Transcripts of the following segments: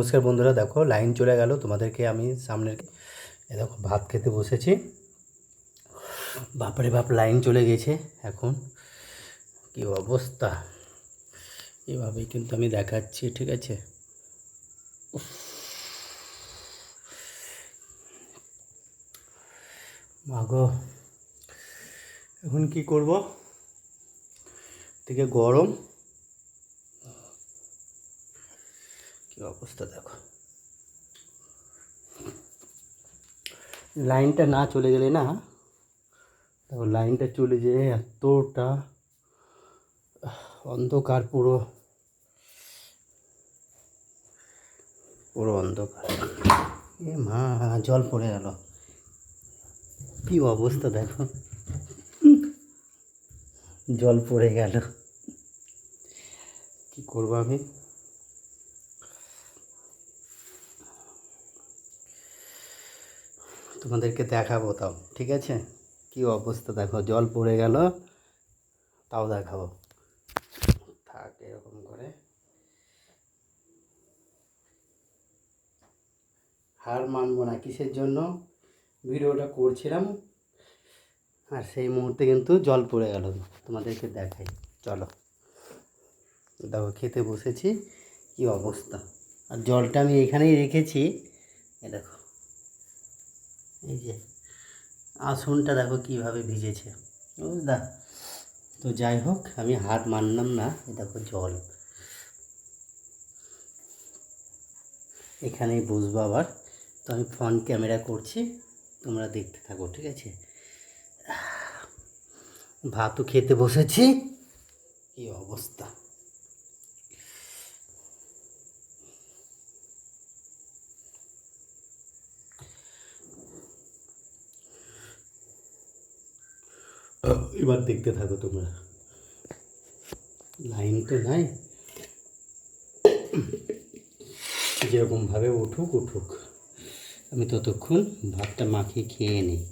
নমস্কার বন্ধুরা, দেখো লাইন চলে গেল, তোমাদেরকে আমি সামনের দেখো, ভাত খেতে বসেছি। বাপরে বাপ, লাইন চলে গেছে এখন। কি অবস্থা? এভাবেই কিন্তু আমি দেখাচ্ছি, ঠিক আছে। মাগো এখন কি করব? থেকে গরম কি অবস্থা দেখো। লাইনটা না চলে গেলে না, দেখো লাইনটা চলে যেয়ে এতটা অন্ধকার পুরো। পুরো অন্ধকার। এ মা, জল পড়ে গেল। কি অবস্থা দেখো। জল পড়ে গেল। কি করব আমি? তোমাদেরকে দেখাবো তাও, ঠিক আছে? কি অবস্থা? দেখো, জল পড়ে গেল, তাও দেখাবো। থাক, এরকম করে। হার মানবো না, কিসের জন্য? ভিডিওটা করছিলাম, আর সেই মুহূর্তে কিন্তু জল পড়ে গেল। তোমাদেরকে দেখাই, চলো। দেখো, খেতে বসেছি, কি অবস্থা? আর জলটা আমি এখানেই রেখেছি, এ দেখো। এই যে, আসনটা দেখো কীভাবে ভিজেছে। বুঝলা তো যাই হোক, আমি হাত মানলাম না দেখো জল। এখানেই বসবো আবার। তো আমি ফ্রন্ট ক্যামেরা করছি, তোমরা দেখতে থাকো, ঠিক আছে? ভাতও খেতে বসেছি কি অবস্থা এবার দেখতে থাকো তোমরা। লাইন তো নাই। যেরকমভাবে উঠুক উঠুক। আমি ততক্ষণ ভাতটা মাখিয়ে খেয়ে নিই।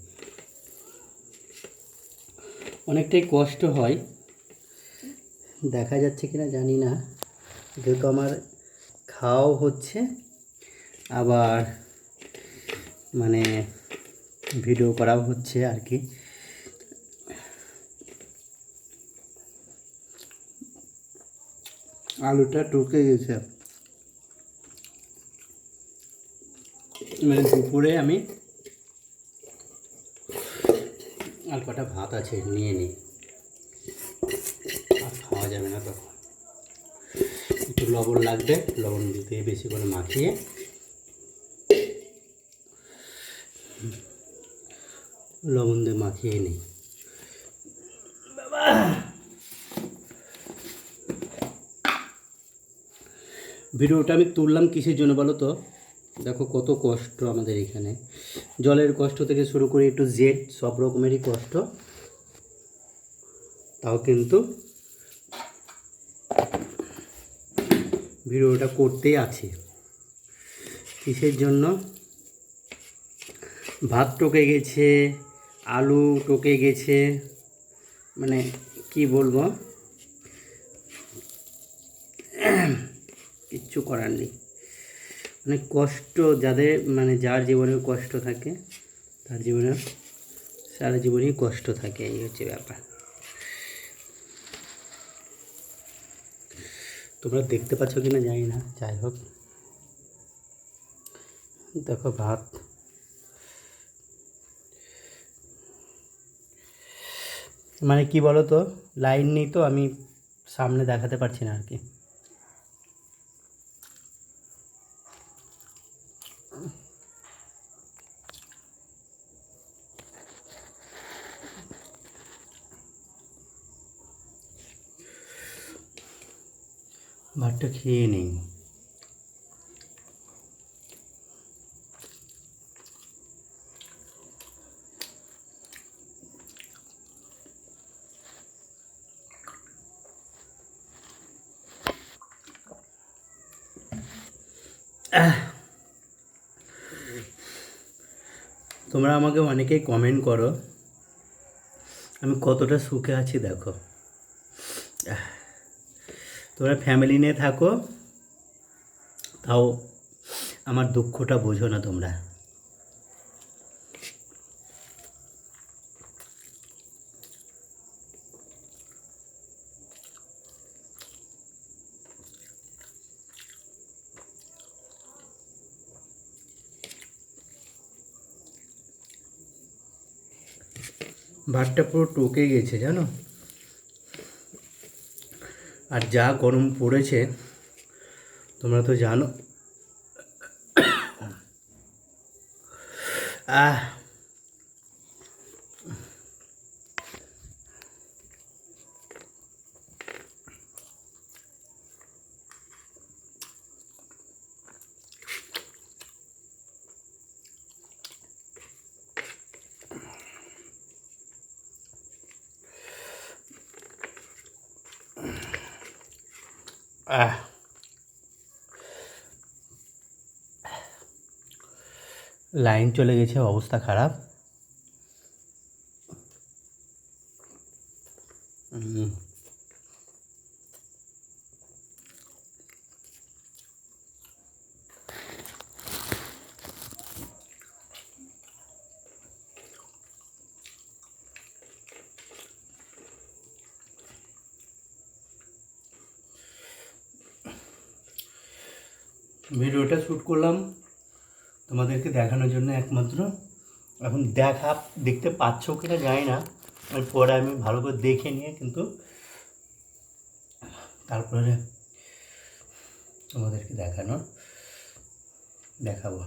অনেকটাই কষ্ট হয়। দেখা যাচ্ছে কিনা জানি না। যেহেতু আমার খাওয়াও হচ্ছে, আবার মানে ভিডিও করাও হচ্ছে আর কি। আলুটা টুকে গেছে। মানে দুপুরে আমি আর কটা ভাত আছে, নিয়ে নিই আর খাওয়া যাবে না তখন। একটু লবণ লাগবে, লবণ দিয়ে বেশি করে মাখিয়ে। লবণ দিয়ে মাখিয়ে নিই ভিডিওটা আমি তুললাম কিসের জন্য বলো তো? দেখো কত কষ্ট আমাদের এখানে। জলের কষ্ট থেকে শুরু করে একটু জেড সব রকমেরই কষ্ট। তাও কিন্তু ভিডিওটা করতেই আছে। কিসের জন্য? ভাত টকে গেছে, আলু টকে গেছে। মানে কি বলব? কিচ্ছু করার নেই। মানে কষ্ট যাদের মানে যার জীবনে কষ্ট থাকে, তার জীবনে সারা জীবনেই কষ্ট থাকে, এই হচ্ছে ব্যাপার। তোমরা দেখতে পাচ্ছ কি না জানি না, যাই হোক। দেখো ভাত। মানে কি বলো তো লাইন নেই তো, আমি সামনে দেখাতে পারছি না আর কি। ভাতটা খেয়ে নেই। তোমরা আমাকে অনেকেই কমেন্ট করো। আমি কতটা সুখে আছি দেখো। তোমরা ফ্যামিলি নিয়ে থাকো। তাও আমার দুঃখটা বোঝো না তোমরা। ভাতটা পুরো টকে গেছে, জানো? আর যা গরম পড়েছে তোমরা তো জানো। আহ লাইন চলে গেছে অবস্থা খারাপ। ভিডিওটা শ্যুট করলাম। তোমাদেরকে দেখানোর জন্য একমাত্র। এখন দেখা দেখতে পাচ্ছ কিনা জানি না। পরে আমি ভালো করে দেখে নিয়ে কিন্তু তারপরে তোমাদেরকে দেখানো দেখাবো।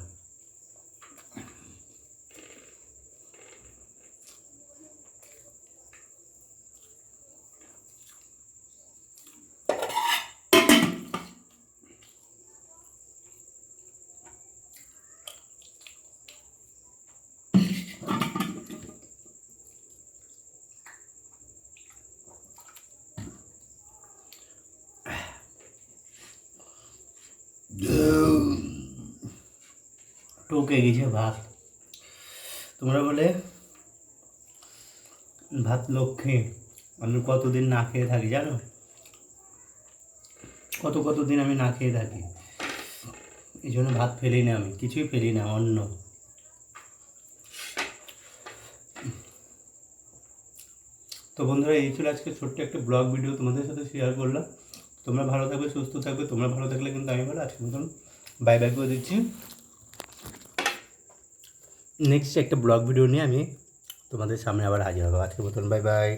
টকে গেছে ভাত। তোমরা বলে, ভাত লক্ষ্মী, আমি কতদিন না খেয়ে থাকি জানো? কত কত দিন আমি না খেয়ে থাকি? এই জন্য ভাত ফেলি না আমি, কিছুই ফেলি না অন্য তো বন্ধুরা, এই ছিল আজকে ছোট্ট একটা ব্লগ ভিডিও তোমাদের সাথে শেয়ার করলাম। তোমরা ভালো থাকবে, সুস্থ থাকবে, তোমরা ভালো থাকলে কিন্তু আমি ভালো আজকের মতন বাই বাই করে দিচ্ছি। নেক্সট একটা ব্লগ ভিডিও নিয়ে আমি তোমাদের সামনে আবার হাজির হব। আজকে মতন বাই বাই